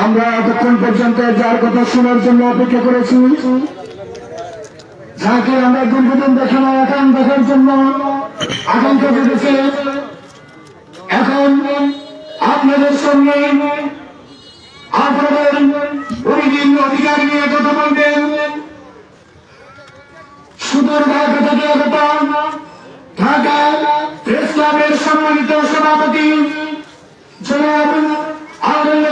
আমরা এতক্ষণ পর্যন্ত যার কথা শোনার জন্য অপেক্ষা করেছি, যাকে আমরা দীর্ঘদিন দেখে না এখন দেখার জন্য আকাঙ্ক্ষা জেগেছে এখন আপনাদের সঙ্গে আপনাদের পরিদিন অধিকার নিয়ে কথা বলবেন। সুদূর ঢাকা থেকে আগত ঢাকা প্রেস ক্লাবের সম্মানিত সভাপতি জনাব আওরঙ্গজেব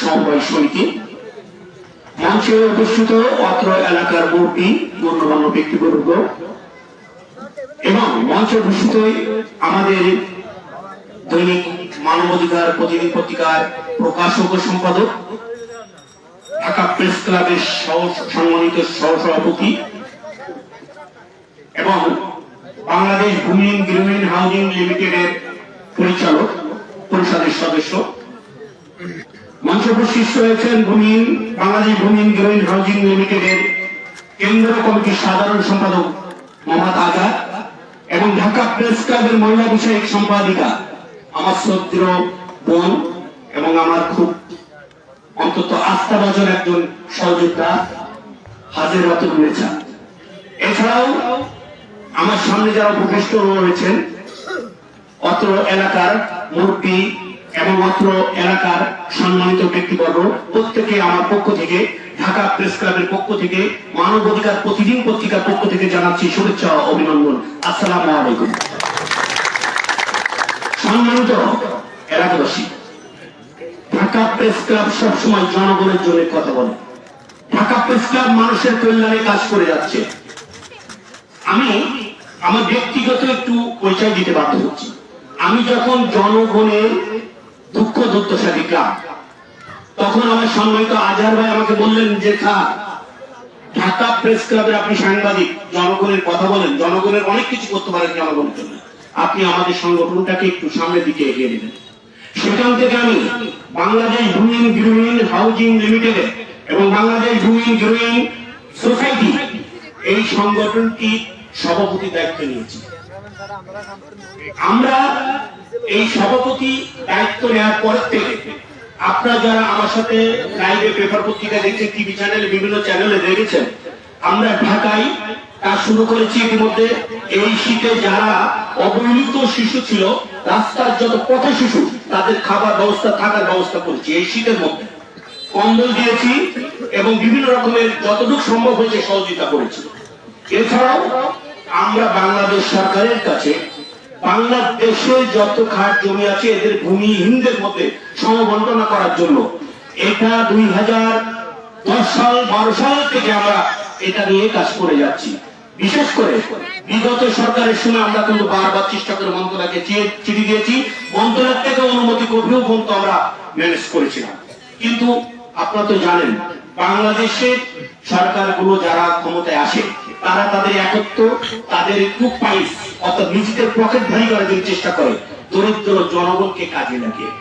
সমবায় সমিতি। মঞ্চে উপস্থিত অত্র এলাকার মূর্তি, গণ্যমান্য ব্যক্তিবর্গ। এবং মঞ্চে উপস্থিত আমাদের দৈনিক মানবাধিকার প্রতিদিন পত্রিকার প্রকাশক ও সম্পাদক, ঢাকা প্রেস ক্লাবের সম্মানিত সহসভাপতি। এবং বাংলাদেশ ভূমি গ্রামীণ হাউজিং লিমিটেডের পরিচালক, পরিষদের সদস্য। মঞ্চ উপস্থিত হয়েছেন ভূমিহীন বাংলাদেশ ভূমিহীন গ্রামীণ হাউজিং লিমিটেডের কেন্দ্রীয় কমিটির সাধারণ সম্পাদক মোহাম্মদ আজাদ এবং ঢাকা প্রেস ক্লাবের মহিলা বিষয়ক সম্পাদিকা আমার শ্রদ্ধেয় বোন এবং আমার খুব অন্তত আস্থাভাজন একজন সহযোগিতা হাজির রতন রয়েছে এছাড়াও আমার সামনে যারা উপবিষ্ট রয়েছেন, অত্র এলাকার মুরব্বী এবং অত্র এলাকার সম্মানিত ব্যক্তিবর্গ, প্রত্যেকে আমার পক্ষ থেকে, ঢাকা প্রেস ক্লাবের পক্ষ থেকে, মানব অধিকার প্রতিদিন পত্রিকার পক্ষ থেকে জানাচ্ছি শুভেচ্ছা অভিনন্দন। আসসালামু আলাইকুম। সম্মানিত এলাকাবাসী, ঢাকা প্রেস ক্লাব সবসময় জনগণের জন্য কথা বলে। ঢাকা প্রেস ক্লাব মানুষের কল্যাণে কাজ করে যাচ্ছে। আমি আমার ব্যক্তিগত একটু পরিচয় দিতে বাধ্য হচ্ছি। আমি যখন জনগণের দুঃখ দুর্দশা দেখলাম তখন আমার সম্মানিত আজহার ভাই আমাকে বললেন যে থাক ঢাকা প্রেস ক্লাবের আপনি সাংবাদিক, জনগণের কথা বলেন, জনগণের অনেক কিছু করতে পারেন জনগণের জন্য। আপনি আমাদের সংগঠনটাকে একটু সামনের দিকে এগিয়ে দিলেন সেখান থেকে আমি বাংলাদেশ ভূমিহীন গৃহহীন হাউজিং লিমিটেড এবং বাংলাদেশ ভূমিহীন গৃহহীন সোসাইটি এই সংগঠনটি সভাপতি দায়িত্ব নিয়েছি। আমরা এই সভাপতি দায়িত্ব নেওয়ার পর থেকে আপনারা যারা আমার সাথে লাইভে পেপার পত্রিকা দেখছেন টিভি চ্যানেলে বিভিন্ন চ্যানেলে দেখেছেন, আমরা ঢাকায় কাজ শুরু করেছি ইতিমধ্যে। এই শীতে যারা অবহেলিত শিশু ছিল, রাস্তার যত পথ শিশু, তাদের খাবার ব্যবস্থা, থাকার ব্যবস্থা করেছি এই শীতের মধ্যে। কম্বল দিয়েছি এবং বিভিন্ন রকমের যতটুকু সম্ভব হয়েছে সহযোগিতা করেছি। এছাড়াও আমরা বাংলাদেশ সরকারের কাছে বাংলাদেশে যত খাট জমি আছে, এদের ভূমিহীনদের মধ্যে সমবন্টনা করার জন্য। এটা দুই হাজার দশ সাল, বারো সাল থেকে আমরা এটা নিয়ে কাজ করে যাচ্ছি। বিশেষ করে বিগত সরকারের সময় আমরা কিন্তু বারবার চেষ্টা করে মন্ত্রণালয়কে চিঠি দিয়েছি। মন্ত্রণালয় থেকে অনুমতি করেও কিন্তু আমরা ম্যানেজ করেছিলাম। কিন্তু আপনারা তো জানেন বাংলাদেশের সরকারগুলো যারা ক্ষমতায় আসে তারা তাদের একত্র, তাদের খুব পাইস, অর্থাৎ নিজেদের পকেট ভারী করার জন্য চেষ্টা করে। দরিদ্র জনগণকে কাজে লাগিয়ে।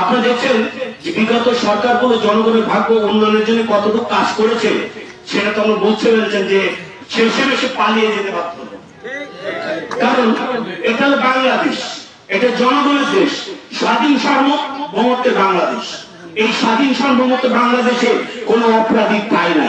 আপনারা দেখছেন যে বিগত সরকারগুলো জনগণের ভাগ্য উন্নয়নের জন্য কতটুকু কাজ করেছে, সেটা তো আমরা বলতে পেরেছেন যে শেষে বেশি পালিয়ে যেতে হলো। কারণ এটা হলো বাংলাদেশ, এটা জনগণের দেশ, স্বাধীন সার্বভৌমত্বের বাংলাদেশ। এই স্বাধীন সার্বভৌমত্বের বাংলাদেশে কোন অপরাধী পায় না।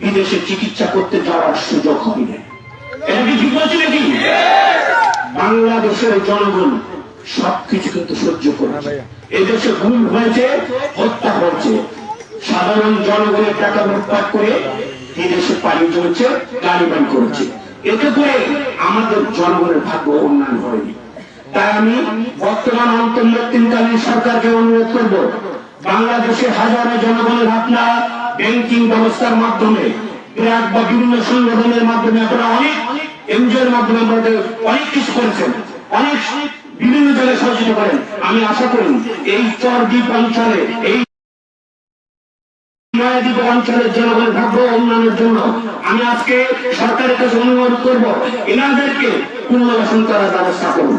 বিদেশে চিকিৎসা করতে যাওয়ার সুযোগ বলছি নাকি? বাংলাদেশের জনগণ সবকিছু কিন্তু সহ্য করেছে। এদেশে গুম হয়েছে, হত্যা হয়েছে। সাধারণ জনগণের টাকা লুটপাট করে বিদেশে পালিয়ে চলেছে গাড়ি করেছে। এতে করে আমাদের জনগণের ভাগ্য উন্নয়ন হয়নি। তাই আমি বর্তমান অন্তর্বর্তীকালীন সরকারকে অনুরোধ করব বাংলাদেশের হাজারো জনগণের আপনারা ব্যাংকিং ব্যবস্থার মাধ্যমে ব্র্যাক বা বিভিন্ন সংগঠনের মাধ্যমে আপনারা অনেক এনজিওর মাধ্যমে আমাদের অনেক কিছু করেছেন। অনেক বিভিন্ন জায়গায় সহযোগিতা করেন। আমি আশা করি এই চরদ্বীপ অঞ্চলে, এই নয়াদ্বীপ অঞ্চলের জনগণের ভাগ্য উন্নয়নের জন্য আমি আজকে সরকারের কাছে অনুরোধ করব, এনাদেরকে পুনর্বাসন করার ব্যবস্থা করুন।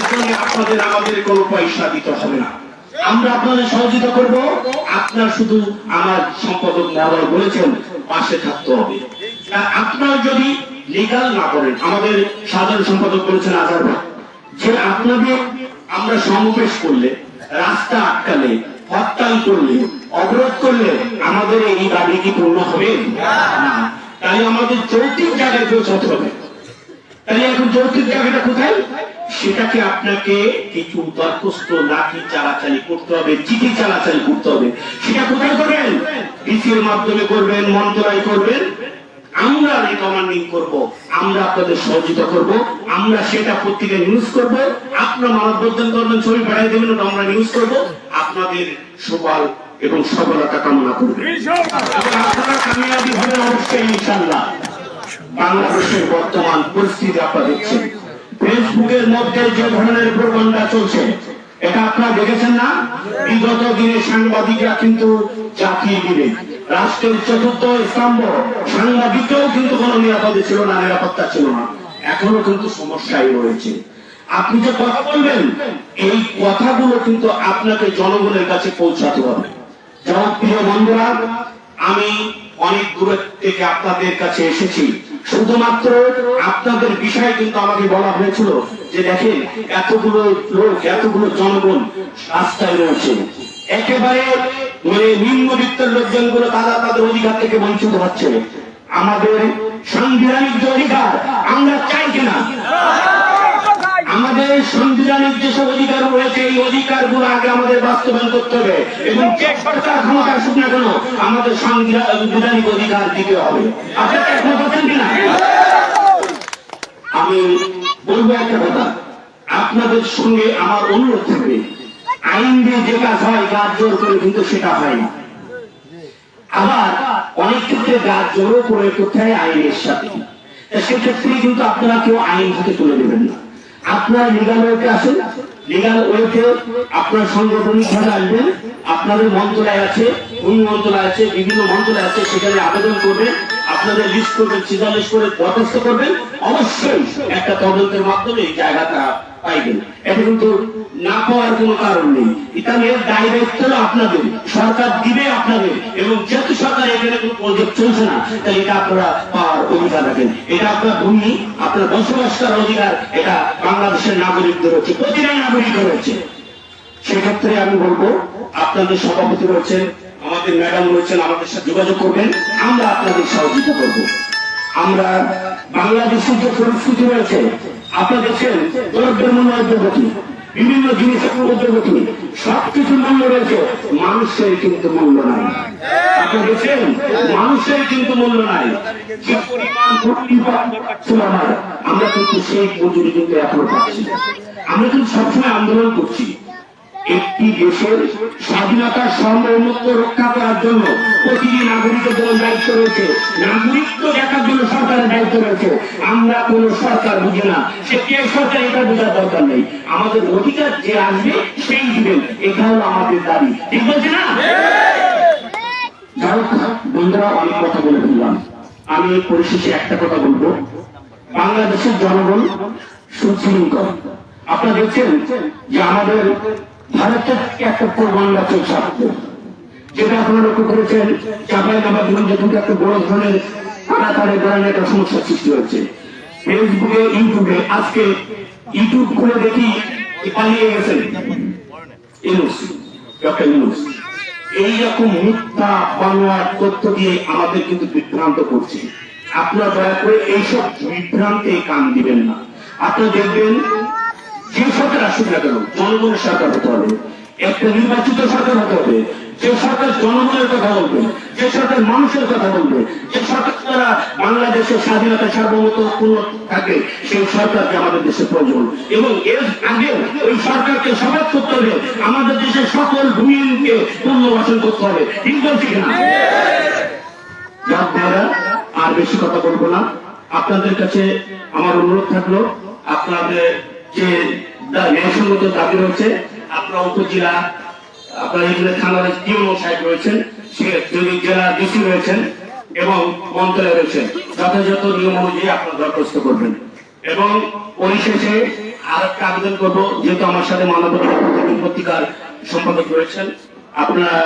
জন্য আপনাদের আমাদের কোনো পয়সা দিতে হবে না। আমরা আপনাদের সহযোগিতা করব। আপনার শুধু আমার সম্পাদক মহোদয় বলেছেন পাশে থাকতে হবে। আপনারা যদি লিগাল না করেন আমাদের সাধারণ সম্পাদক বলেছেন ভাই, যে আপনাদের আমরা সমাবেশ করলে রাস্তা আটকালে হরতাল করলে অবরোধ করলে আমাদের এই দাবি কি পূর্ণ হবে? না। তাই আমাদের যৌক্তিক জায়গায় পৌঁছাতে হবে। তাহলে এখন জায়গাটা কোথায়? সেটাকে আপনাকে কিছু লাঠি চালাচালি করতে হবে, চিঠি চালাচালি করতে হবে। সেটা কোথায় মাধ্যমে করবেন করবেন। আমরা করব, আমরা আপনাদের সহযোগিতা করব, আমরা সেটা পত্রিকায় নিউজ করব, আপনার মানববন্ধন করবেন, ছবি পাঠিয়ে দেবেন, ওটা আমরা নিউজ করব, আপনাদের সুফল এবং সফলতা কামনা করবেন আপনারা কামিয়াবি হবেন অবশ্যই ইনশাল্লাহ বাংলাদেশের বর্তমান পরিস্থিতি আপনারা দেখছেন। ফেসবুকের মধ্যে যে ধরনের প্রবন্ধা চলছে, এটা আপনারা দেখেছেন না? বিগত দিনে সাংবাদিকরা কিন্তু চাকরি দিবে রাষ্ট্রের চতুর্থ স্তম্ভ সাংবাদিকও কিন্তু কোনো নিরাপদে ছিল না, নিরাপত্তা ছিল না। এখনও কিন্তু সমস্যায় রয়েছে। আপনি যে কথা বলবেন, এই কথাগুলো কিন্তু আপনাকে জনগণের কাছে পৌঁছাতে হবে। যারা প্রিয় বন্ধুরা, আমি অনেক দূরের থেকে আপনাদের কাছে এসেছি। শুধুমাত্র আপনাদের বিষয়ে কিন্তু আমাকে বলা হয়েছিল যে দেখেন, এতগুলো লোক, এতগুলো জনগণ রাস্তায় রয়েছে। একেবারে মানে নিম্নবিত্তের লোকজনগুলো তারা তাদের অধিকার থেকে বঞ্চিত হচ্ছে। আমাদের সাংবিধানিক যে অধিকার, আমরা চাই কিনা? আমাদের সাংবিধানিক যেসব অধিকার রয়েছে, এই অধিকারগুলো আগে আমাদের বাস্তবায়ন করতে হবে। এবং যে সরকার ক্ষমতা আসুক না কেন, আমাদের সাংবিধানিক অধিকার দিতে হবে। আপনারা কিনা আমি বলব একটা কথা। আপনাদের সঙ্গে আমার অনুরোধ থাকবে। আইন দিয়ে যে কাজ হয়, গাছ জোর করে, কিন্তু সেটা হয় না। আবার অনেক ক্ষেত্রে গাছ জোরও করে হয় আইনের সাথে সেক্ষেত্রে কিন্তু আপনারা কেউ আইন হাতে তুলে দেবেন না। আপনারা লিগাল ওয়েতে আসেন লিগাল ওয়েতে আপনার সাংগঠনিক ভাবে আসবেন, আপনাদের মন্ত্রণালয় আছে, ভূমি মন্ত্রণালয় আছে, বিভিন্ন মন্ত্রণালয় আছে, সেখানে আবেদন করবেন, আপনাদের লিস্ট করবেন সিজালিস্ট করে বরখাস্ত করবেন, অবশ্যই একটা তদন্তের মাধ্যমে এই জায়গাটা সেক্ষেত্রে আমি বলব, আপনাদের সভাপতি রয়েছেন, আমাদের ম্যাডাম রয়েছেন, আমাদের সাথে যোগাযোগ করবেন, আমরা আপনাদের সহযোগিতা করব। আমরা বাংলাদেশের যে পরিস্থিতি রয়েছে আপনারা দেখছেন দ্রব্যের মূল্য বিভিন্ন জিনিসের অগ্রগতি সবকিছু মূল্য রয়েছে। মানুষের কিন্তু মূল্য নাই। আপনি দেখছেন মানুষের কিন্তু মূল্য নাই। আমরা কিন্তু সেই মজুরি কিন্তু এখনও পাচ্ছি আমরা কিন্তু সবসময় আন্দোলন করছি। একটি দেশের স্বাধীনতা সার্বভৌমত্ব রক্ষা করার জন্য প্রতিটি নাগরিকের জন্য দায়িত্ব রয়েছে। নাগরিকত্ব দেখার জন্য সরকারের দায়িত্ব রয়েছে। আমরা কোন সরকার বুঝি না। সে কে সরকার, এটা বোঝার দরকার নেই। আমাদের অধিকার যে আসবে, সেই দিবেন এটা হলো আমাদের দাবি। ঠিক বলছে না? যাই বন্ধুরা, অনেক কথা বলে ফেললাম। আমি পরিশেষে একটা কথা বলব। বাংলাদেশের জনগণ সুশৃঙ্খল। আপনারা দেখছেন যে আমাদের ভারতের একটা গাছের সাথে যেটা আপনারা লক্ষ্য করেছেন চাপাই একটা বড় ধরনের ধরনের একটা সৃষ্টি হয়েছে। ফেসবুকে, ইউটিউবে, আজকে ইউটিউব খুলে দেখি পালিয়ে গেছেন। ডক্টর এইরকম মিথ্যা তথ্য দিয়ে আমাদের কিন্তু বিভ্রান্ত করছে। আপনারা দয়া করে এইসব বিভ্রান্তে কান দিবেন না। আপনি দেখবেন যে সরকার আসুক না কেন জনগণের সরকার হতে হবে। একটা নির্বাচিত সরকার হতে হবে। যে সরকার জনগণের কথা বলবে, যে সরকার মানুষের কথা বলবে, যে সরকার দ্বারা বাংলাদেশের স্বাধীনতা সার্বভৌমত্ব পূর্ণ থাকে, সেই সরকারকে আমাদের দেশে প্রয়োজন। এবং এর আগে ওই সরকারকে সমাজ করতে হবে। আমাদের দেশের সকল ভূমিকে পুনর্বাসন করতে হবে। ঠিক বলছি আর বেশি কথা বলব না। আপনাদের কাছে আমার অনুরোধ থাকল, আপনাদের যে ন্যায়সঙ্গত দাবি রয়েছে। আপনার উপজেলা, আপনার থানার ডিএমও সাহেব রয়েছেন, সে জেলা ডিসি রয়েছেন এবং মন্ত্রণালয় রয়েছেন, যথাযথ নিয়ম অনুযায়ী আপনার দরখাস্ত করবেন। এবং পরিশেষে আর একটা আবেদন করব, যেহেতু আমার সাথে প্রতিদিন পত্রিকার সম্পাদক রয়েছেন। আপনারা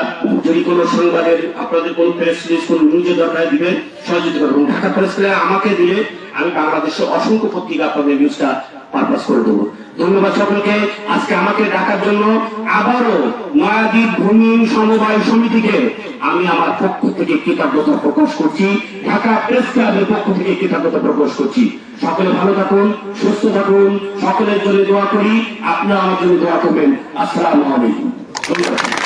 যদি কোনো সংবাদের আপনাদের কোনো প্রেস রিলিজ কোনো নিউজের দরকার দিবেন, সহযোগিতা করবেন। ঢাকা প্রেস ক্লাবে আমাকে দিলে আমি বাংলাদেশের অসংখ্য পত্রিকা আপনাদের নিউজটা পারপাস করে দেবো। ধন্যবাদ সকলকে। আজকে আমাকে ডাকার জন্য আবারও নয়াদ্বীপ ভূমি সমবায় সমিতিকে আমি আমার পক্ষ থেকে কৃতজ্ঞতা প্রকাশ করছি। ঢাকা প্রেস ক্লাবের পক্ষ থেকে কৃতজ্ঞতা প্রকাশ করছি। সকলে ভালো থাকুন, সুস্থ থাকুন। সকলের জন্য দোয়া করি। আপনারা আমার জন্য দোয়া করবেন। আসসালামু আলাইকুম। ধন্যবাদ।